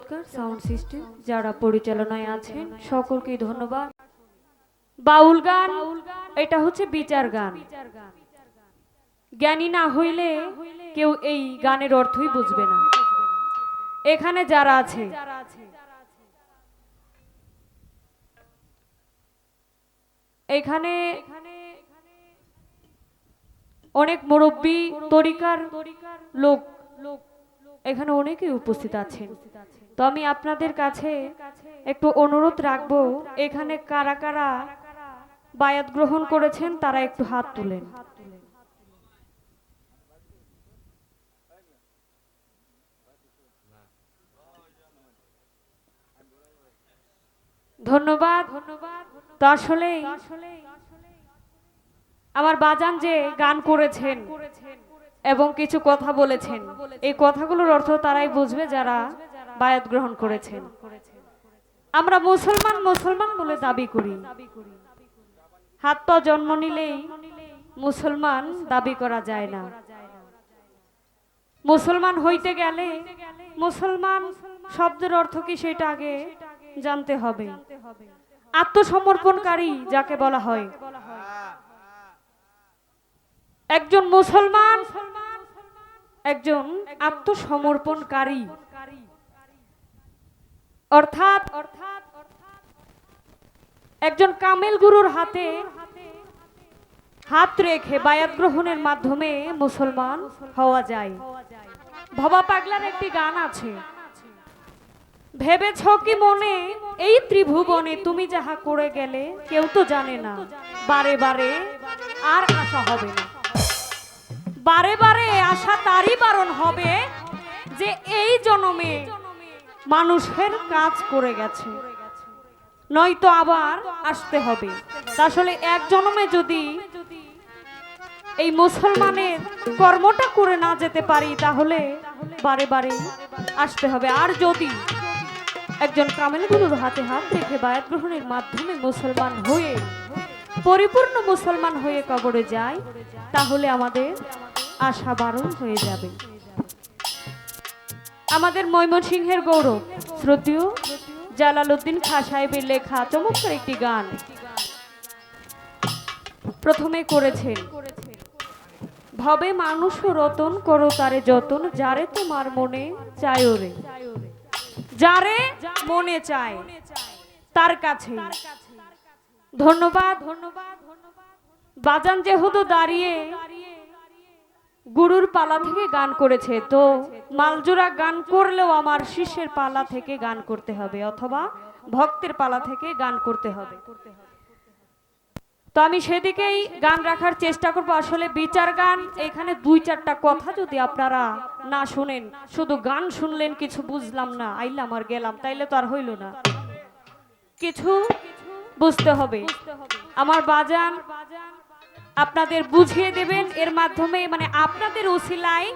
চমৎকার sound system যারা পরিচালনায় আছেন সকলকেই ধন্যবাদ। বাউল গান, এটা হচ্ছে বিচার গান। জ্ঞানী না হইলে কেউ এই গানের অর্থই বুঝবে না। এখানে যারা আছে, এখানে অনেক মুরব্বী, তরিকার লোক লোক এখানে অনেকেই উপস্থিত আছেন। তো আমি আপনাদের কাছে একটু অনুরোধ রাখব, এখানে কারা কারা বায়াত গ্রহণ করেছেন তারা একটু হাত তুলেন। ধন্যবাদ। তো আসলে আমার বাজান যে গান করেছেন করেছেন এবং কিছু কথা বলেছেন। এই কথাগুলোর অর্থ তারাই বুঝবে যারা বায়াত গ্রহণ করেছেন। আমরা মুসলমান মুসলমান বলে দাবি করি। হাত পা জন্ম নিলেই মুসলমান দাবি করা যায় না। মুসলমান হইতে গেলে মুসলমান শব্দের অর্থ কি সেটা আগে জানতে হবে। আত্মসমর্পণকারী যাকে বলা হয়। একজন মুসলমান, একজন আত্মসমর্পণকারী। অর্থাৎ, একজন কামেল গুরুর হাতে হাত রেখে বায়াত গ্রহণের মাধ্যমে মুসলমান হওয়া যায়। ভবা পাগলার একটি গান আছে। ভেবেছ কি মনে, এই ত্রিভুবনে তুমি যাহা করে গেলে কেউ তো জানে না, বারে বারে আর আশা হবে না। বারে বারে আশা তারই বারণ হবে যে এই জনমে মানুষের কাজ করে গেছে। নয়তো আবার আসতে হবে। আসলে এক জনমে যদি এই মুসলমানের কর্মটা করে না যেতে পারি, তাহলে বারে বারে আসতে হবে। আর যদি একজন কামেল গুরুর হাতে হাত রেখে বায়াত গ্রহণের মাধ্যমে মুসলমান হয়ে, পরিপূর্ণ মুসলমান হয়ে কবরে যায়, তাহলে আমাদের আশা বারণ হয়ে যাবে। আমাদের ময়মনসিংহের গৌরব শ্রদ্ধেয় জালালউদ্দিন খা সাহেবের লেখা চমৎকার একটি গান। প্রথমে করেছেন, ভবে মানুষ রতন করো তারে যতন, যারে তোমার মনে চায় রে যারে মনে চায়, তার কাছে। ধন্যবাদ। ধন্যবাদ বাজান যেহেতু দাঁড়িয়ে গুরুর পালা থেকে গান করেছে। তো মালজোড়া গান করলেও আমার শিষ্যের পালা থেকে গান করতে হবে অথবা ভক্তের পালা থেকে গান করতে হবে। তো আমি সেদিকেই গান রাখার চেষ্টা করব। আসলে বিচার গান, এখানে দুই চারটা কথা যদি আপনারা না শুনেন, শুধু গান শুনলেন কিছু বুঝলাম না, আইলাম আর গেলাম, তাইলে তো আর হইল না। কিছু বুঝতে হবে। আমার বাজান আপনাদের বুঝিয়ে দেবেন। এর মাধ্যমে মানে আপনাদের উসিলায়